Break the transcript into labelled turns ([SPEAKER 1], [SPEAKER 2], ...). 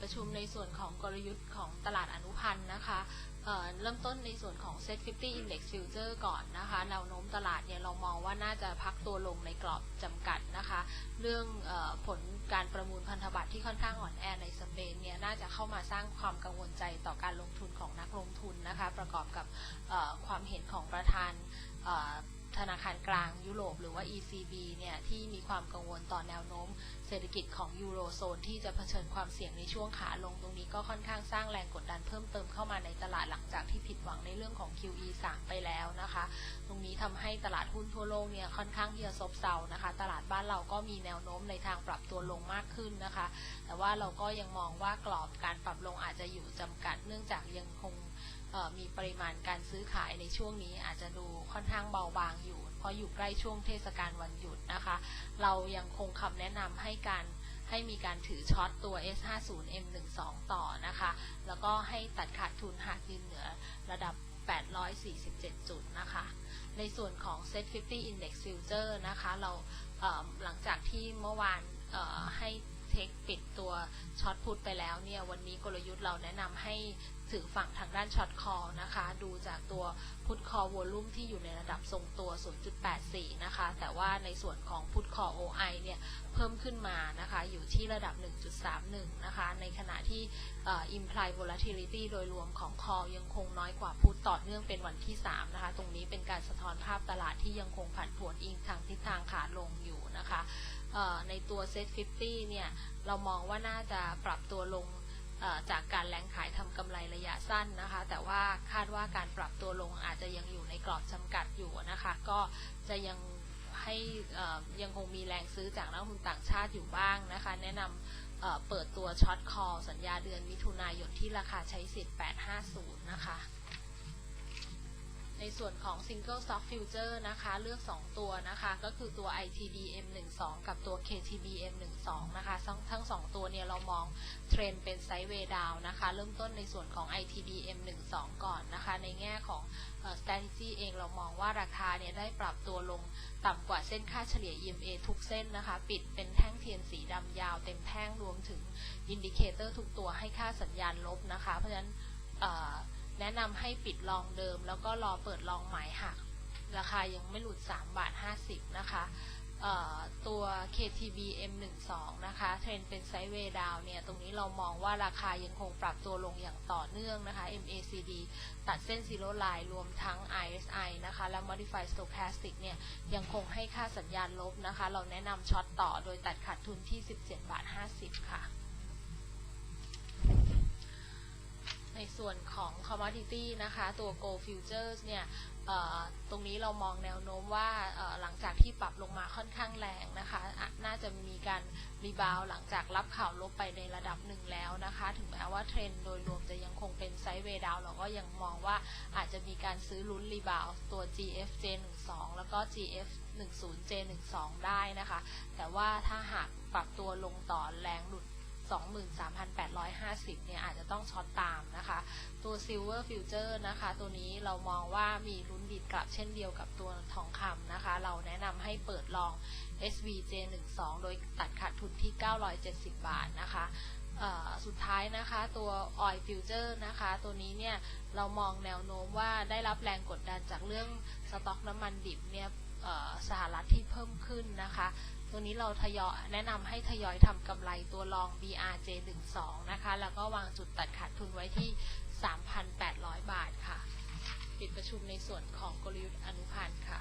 [SPEAKER 1] ประชุมในส่วนของกลยุทธ์ของตลาดอนุพันธ์นะคะเเริ่มต้นในส่วนของ Set 50 Index Future ก่อนนะคะแนวโน้มตลาดเนี่ยเรามองว่าน่าจะพักตัวลงในกรอบจำกัดนะคะ เรื่องออผลการประมูลพันธบัตรที่ค่อนข้างอ่อนแอในสเปนเนี่ยน่าจะเข้ามาสร้างความกังวลใจต่อการลงทุนของนักลงทุนนะคะ ประกอบกับความเห็นของประธาน ธนาคารกลางยุโรปหรือว่า ECB เนี่ยที่มีความกังวลต่อแนวโน้ม เศรษฐกิจของยูโรโซนที่จะเผชิญความเสี่ยงในช่วงขาลงตรงนี้ก็ค่อนข้างสร้างแรงกดดันเพิ่มเติมเข้ามาในตลาดหลังจากที่ผิดหวังในเรื่องของ QE 3 ไปแล้วนะคะ ตรงนี้ทำให้ตลาดหุ้นทั่วโลกเนี่ยค่อนข้างที่จะซบเซานะคะ ตลาดบ้านเราก็มีแนวโน้มในทางปรับตัวลงมากขึ้นนะคะ แต่ว่าเราก็ยังมองว่ากรอบการปรับลงอาจจะอยู่จำกัด เนื่องจากยังคงมีปริมาณการซื้อขายในช่วงนี้อาจจะดูค่อนข้างเบาบางอยู่ เพราะอยู่ใกล้ช่วงเทศกาลวันหยุดนะคะ เรายังคงคำแนะนำให้การให้มีการถือช็อตตัว S50M12 ต่อนะคะ แล้วก็ให้ตัดขาดทุนหากยืนเหนือระดับ 847 จุดนะคะ ในส่วนของ Set 50 Index Future นะคะ เราเหลังจากที่เมื่อวานให้ เทคปิดตัวช็อตพุทไปแล้วเนี่ยวันนี้กลยุทธ์เราแนะนำให้ถือฝั่งทางด้านช็อตคอนะคะ ดูจากตัวพุทคอวอลุ่มที่อยู่ในระดับทรงตัว 0.84 นะคะ แต่ว่าในส่วนของพุทคอ OI เนี่ย เพิ่มขึ้นมานะคะ อยู่ที่ระดับ 1.31 นะคะ ในขณะที่อ่อ implied volatility โดยรวมของคอยังคงน้อยกว่าพุทต่อเนื่องเป็นวันที่ 3 นะคะ ตรงนี้เป็นการสะท้อนภาพตลาดที่ยังคงผันผวนอิงทางทิศทาง ในตัว Set 50 เนี่ย เรามองว่าน่าจะปรับตัวลงจากการแรงขายทำกำไรระยะสั้นนะคะ แต่ว่าคาดว่าการปรับตัวลงอาจจะยังอยู่ในกรอบจำกัดอยู่นะคะ ก็จะยังให้ยังคงมีแรงซื้อจากนักลงทุนต่างชาติอยู่บ้างนะคะ แนะนำเอ่อเปิดตัวช็อตคอสัญญาเดือนมิถุนายนที่ราคาใช้สิทธิ์ 850 นะคะ ในส่วนของ Single Stock Future นะคะเลือก 2 ตัวนะคะก็คือตัว ITD M12 กับตัว KTB M12 นะคะทั้งทั้ง 2 ตัวเนี่ยเรามองเทรนเป็นไซด์เวย์ดาวนะคะเริ่มต้นในส่วนของ ITD M12 ก่อนนะคะในแง่ของ strategy เองเรามองว่าราคาเนี่ยได้ปรับตัวลงต่ำกว่าเส้นค่าเฉลี่ย EMA ทุกเส้นนะคะ ปิดเป็นแท่งเทียนสีดำยาวเต็มแท่งรวมถึงอินดิเคเตอร์ทุกตัวให้ค่าสัญญาณลบนะคะ เพราะฉะนั้น แนะนำให้ปิดลองเดิม แล้วก็รอเปิดลองใหมายหักราคายังไม่หลุด 3 บาท 50 นะคะตัว KTB M12 นะคะ เทรนเป็นไซด์เวย์ดาวเนี่ย ตรงนี้เรามองว่าราคายังคงปรับตัวลงอย่างต่อเนื่องนะคะ MACD ตัดเส้น Zero Line รวมทั้ง RSI นะคะ และ Modified Stochastic เนี่ย ยังคงให้ค่าสัญญาณลบนะคะ เราแนะนำช็อตต่อโดยตัดขาดทุนที่ 17 บาท ส่วนของ commodity นะคะ ตัว gold futures เนี่ยตรงนี้เรามองแนวโน้มว่าหลังจากที่ปรับลงมาค่อนข้างแรงนะคะ น่าจะมีการรีบาวหลังจากรับข่าวลบไปในระดับหนึ่งแล้วนะคะ ถึงแม้ว่าเทรนด์โดยรวมจะยังคงเป็นไซด์เวย์ดาวเราก็ยังมองว่าอาจจะมีการซื้อลุ้นรีบาวตัว GFJ12 แล้วก็ GF10J12 ได้นะคะ แต่ว่าถ้าหากปรับตัวลงต่อแรงหลุด 23,850 เนี่ยอาจจะต้องช็อตตามนะคะ ตัว Silver Future นะคะ ตัวนี้เรามองว่ามีลุ้นดีดกลับเช่นเดียวกับตัวทองคำนะคะ เราแนะนำให้เปิดลอง SVJ12 โดยตัดขาดทุนที่ 970 บาทนะคะสุดท้ายนะคะตัว Oil Future นะคะ ตัวนี้เนี่ยเรามองแนวโน้มว่าได้รับแรงกดดันจากเรื่องสต็อกน้ำมันดิบเนี่ย สหรัฐที่เพิ่มขึ้นนะคะตัวนี้เราทยอยแนะนำให้ทยอยทำกำไรตัวรอง BRJ12 นะคะ แล้วก็วางจุดตัดขาดทุนไว้ที่ 3,800 บาทค่ะ ปิดประชุมในส่วนของกลยุทธ์อนุพันธ์ค่ะ